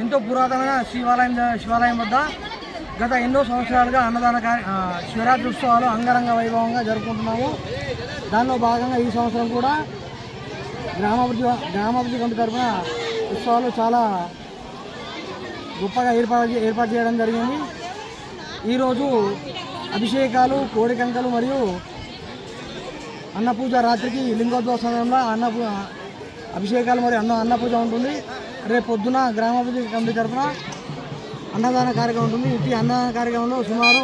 ఎంతో పురాతనమైన శివాలయం శివాలయం వద్ద గత ఎన్నో సంవత్సరాలుగా అన్నదాన శివరాత్రి ఉత్సవాలు అంగరంగ వైభవంగా జరుపుకుంటున్నాము. దానిలో భాగంగా ఈ సంవత్సరం కూడా గ్రామాభివృద్ధి గ్రామాభివృద్ధి కమిటీ తరఫున ఉత్సవాలు చాలా గొప్పగా ఏర్పాటు ఏర్పాటు చేయడం జరిగింది. ఈరోజు అభిషేకాలు కోడికంకలు మరియు అన్నపూజ రాత్రికి లింగోద్భవ సమయంలో అన్న అభిషేకాలు మరియు అన్న అన్నపూజ ఉంటుంది. రేపు పొద్దున గ్రామాభివృద్ధి కమిటీ తరఫున అన్నదాన కార్యక్రమం ఉంటుంది. ఇటు అన్నదాన కార్యక్రమంలో సుమారు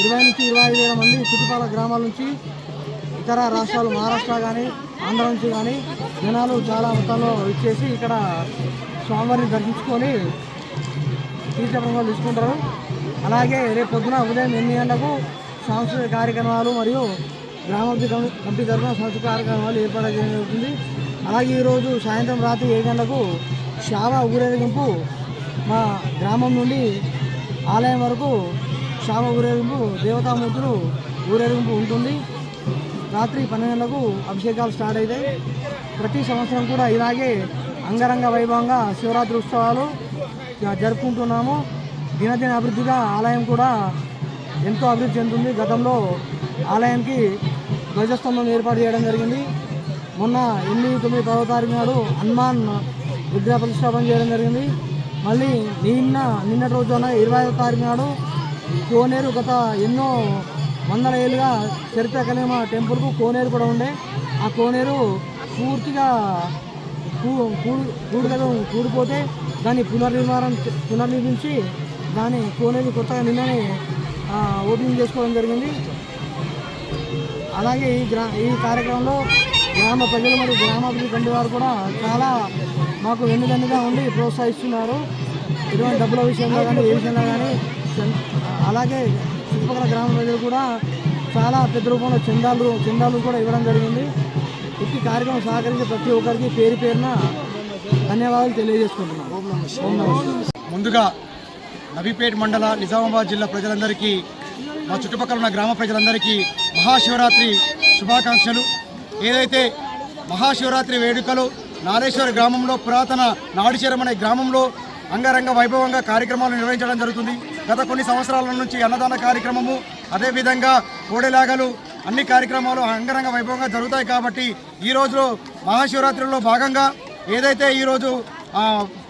ఇరవై నుంచి ఇరవై ఐదు వేల మంది చుట్టుపక్కల గ్రామాల నుంచి ఇతర రాష్ట్రాలు మహారాష్ట్ర కానీ ఆంధ్ర నుంచి కానీ జనాలు చాలా మొత్తంలో ఇచ్చేసి ఇక్కడ స్వామివారిని దర్శించుకొని తీర్థప్రసాదాలు తీసుకుంటారు. అలాగే రేపు పొద్దున ఉదయం ఎనిమిది గంటలకు సాంస్కృతిక కార్యక్రమాలు మరియు గ్రామాభివృద్ధి కమిటీ తరఫున సాంస్కృతిక కార్యక్రమాలు ఏర్పాటు చేయడం జరుగుతుంది. అలాగే ఈరోజు సాయంత్రం రాత్రి ఏడు గంటలకు శావ ఊరేగింపు మా గ్రామం నుండి ఆలయం వరకు శావ ఊరేగింపు దేవతామూర్తులు ఊరేగింపు ఉంటుంది. రాత్రి పన్నెండులకు అభిషేకాలు స్టార్ట్ అవుతాయి ప్రతి సంవత్సరం కూడా ఇలాగే అంగరంగ వైభవంగా శివరాత్రి ఉత్సవాలు జరుపుకుంటున్నాము. దినదిన అభివృద్ధిగా ఆలయం కూడా ఎంతో అభివృద్ధి చెందుతుంది. గతంలో ఆలయానికి ధ్వజస్తంభం ఏర్పాటు చేయడం జరిగింది. మొన్న ఎనిమిది తొమ్మిది పదవ తారీఖు నాడు హనుమాన్ విగ్రహ ప్రతిష్టాపన చేయడం జరిగింది. మళ్ళీ నిన్న నిన్నటి రోజున ఇరవై ఐదో తారీఖు నాడు కోనేరు గత ఎన్నో వందల ఏళ్ళుగా చరిత్ర కలిగిన టెంపుల్కు కోనేరు కూడా ఉండే. ఆ కోనేరు పూర్తిగా కూ- కూడు కూడిపోతే దాన్ని పునర్నిర్మాణం పునర్నిర్మించి దాని కోనేరు కొత్తగా నిన్ననే ఓపెనింగ్ చేసుకోవడం జరిగింది. అలాగే ఈ గ్రా ఈ కార్యక్రమంలో గ్రామ ప్రజలు మరియు గ్రామాభివృద్ధి వారు కూడా చాలా మాకు వెన్నుదన్నుగా ఉండి ప్రోత్సహిస్తున్నారు. ఎటువంటి డబ్బుల విషయంలో కానీ ఏ విషయంలో కానీ అలాగే చుట్టుపక్కల గ్రామ ప్రజలు కూడా చాలా పెద్ద రూపంలో చందాలు చందాలు కూడా ఇవ్వడం జరిగింది. ఇట్టి కార్యక్రమం సహకరించే ప్రతి ఒక్కరికి పేరు పేరున ధన్యవాదాలు తెలియజేసుకుంటున్నాను. ముందుగా నబీపేట్ మండల నిజామాబాద్ జిల్లా ప్రజలందరికీ మా చుట్టుపక్కల ఉన్న గ్రామ ప్రజలందరికీ మహాశివరాత్రి శుభాకాంక్షలు. ఏదైతే మహాశివరాత్రి వేడుకలు నారేశ్వర గ్రామంలో పురాతన నాడిచేరం అనే గ్రామంలో అంగరంగ వైభవంగా కార్యక్రమాలు నిర్వహించడం జరుగుతుంది. గత కొన్ని సంవత్సరాల నుంచి అన్నదాన కార్యక్రమము అదేవిధంగా కోడెలాగలు అన్ని కార్యక్రమాలు అంగరంగ వైభవంగా జరుగుతాయి కాబట్టి ఈ రోజులో మహాశివరాత్రిలో భాగంగా ఏదైతే ఈరోజు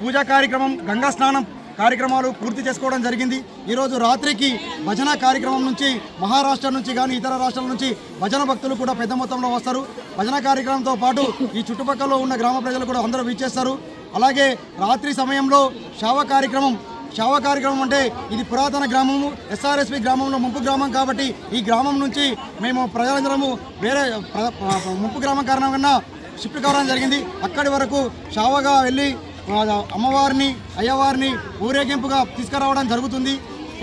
పూజా కార్యక్రమం గంగా స్నానం కార్యక్రమాలు పూర్తి చేసుకోవడం జరిగింది. ఈరోజు రాత్రికి భజన కార్యక్రమం నుంచి మహారాష్ట్ర నుంచి కానీ ఇతర రాష్ట్రాల నుంచి భజన భక్తులు కూడా పెద్ద మొత్తంలో వస్తారు. భజన కార్యక్రమంతో పాటు ఈ చుట్టుపక్కల ఉన్న గ్రామ ప్రజలు కూడా అందరూ వీచేస్తారు. అలాగే రాత్రి సమయంలో శవ కార్యక్రమం శవ కార్యక్రమం అంటే ఇది పురాతన గ్రామము ఎస్ఆర్ఎస్పి గ్రామంలో ముంపు గ్రామం కాబట్టి ఈ గ్రామం నుంచి మేము ప్రజలందరము వేరే ముంపు గ్రామం కారణంగా షిఫ్ట్ కావడం జరిగింది. అక్కడి వరకు షావగా వెళ్ళి అమ్మవారిని అయ్యవారిని ఊరేగింపుగా తీసుకురావడం జరుగుతుంది.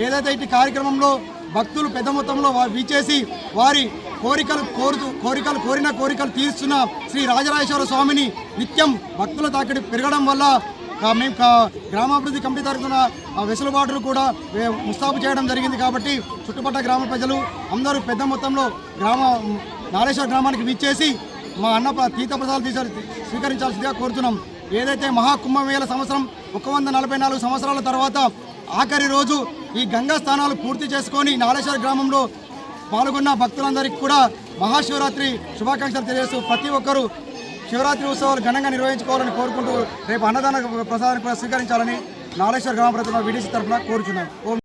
ఏదైతే ఇటు కార్యక్రమంలో భక్తులు పెద్ద మొత్తంలో వీచేసి వారి కోరికలు కోరుతూ కోరికలు కోరిన కోరికలు తీరుస్తున్న శ్రీ రాజరాజేశ్వర స్వామిని నిత్యం భక్తుల తాకిడి పెరగడం వల్ల మేము గ్రామాభివృద్ధి కమిటీ తరఫున వెసులుబాటును కూడా ముస్తాబు చేయడం జరిగింది కాబట్టి చుట్టుపక్కల గ్రామ ప్రజలు అందరూ పెద్ద మొత్తంలో గ్రామ నారేశ్వర గ్రామానికి విచ్చేసి మా అన్న తీర్థ ప్రసాదాలు తీస స్వీకరించాల్సిందిగా కోరుతున్నాం. ఏదైతే మహాకుంభమేళ సంవత్సరం ఒక వంద నలభై నాలుగు సంవత్సరాల తర్వాత ఆఖరి రోజు ఈ గంగా స్నానాలు పూర్తి చేసుకొని నారేశ్వర గ్రామంలో పాల్గొన్న భక్తులందరికీ కూడా మహాశివరాత్రి శుభాకాంక్షలు తెలియజేస్తూ ప్రతి ఒక్కరూ శివరాత్రి ఉత్సవాలు ఘనంగా నిర్వహించుకోవాలని కోరుకుంటూ రేపు అన్నదాన ప్రసాదాన్ని కూడా స్వీకరించాలని నారేశ్వర గ్రామ ప్రజల విడిసి తరఫున కోరుచున్నాను